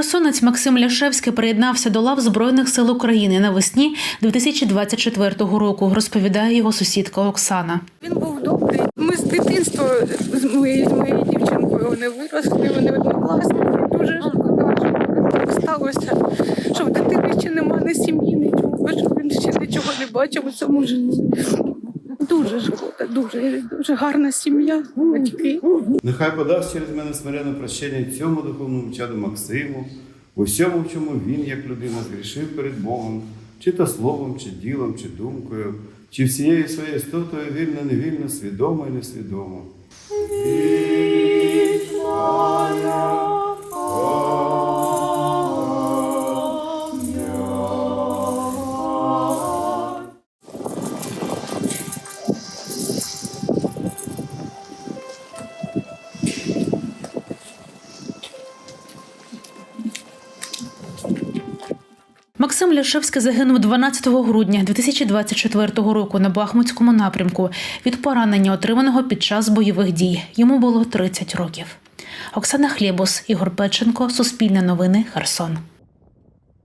Херсонець Максим Ляшевський приєднався до лав Збройних сил України навесні 2024 року, розповідає його сусідка Оксана. Він був добрий. Ми з дитинства з моєю, з моєю дівчинкою вони виросли, вони однокласники. Дуже шкода, що сталося. Що в дитини ще немає ні сім'ї, нічого, він ще нічого не бачив у цьому житті. Дуже шкода, дуже, дуже гарна сім'я, батьки. Нехай подасть через мене смиренне прощення цьому духовному чаду Максиму, у всьому, в чому він, як людина, згрішив перед Богом, чи то словом, чи ділом, чи думкою, чи всією своєю істотою вільно, невільно, свідомо і несвідомо. Максим Ляшевський загинув 12 грудня 2024 року на Бахмутському напрямку від поранення, отриманого під час бойових дій. Йому було 30 років. Оксана Хлєбус, Ігор Печенко, Суспільне новини, Херсон.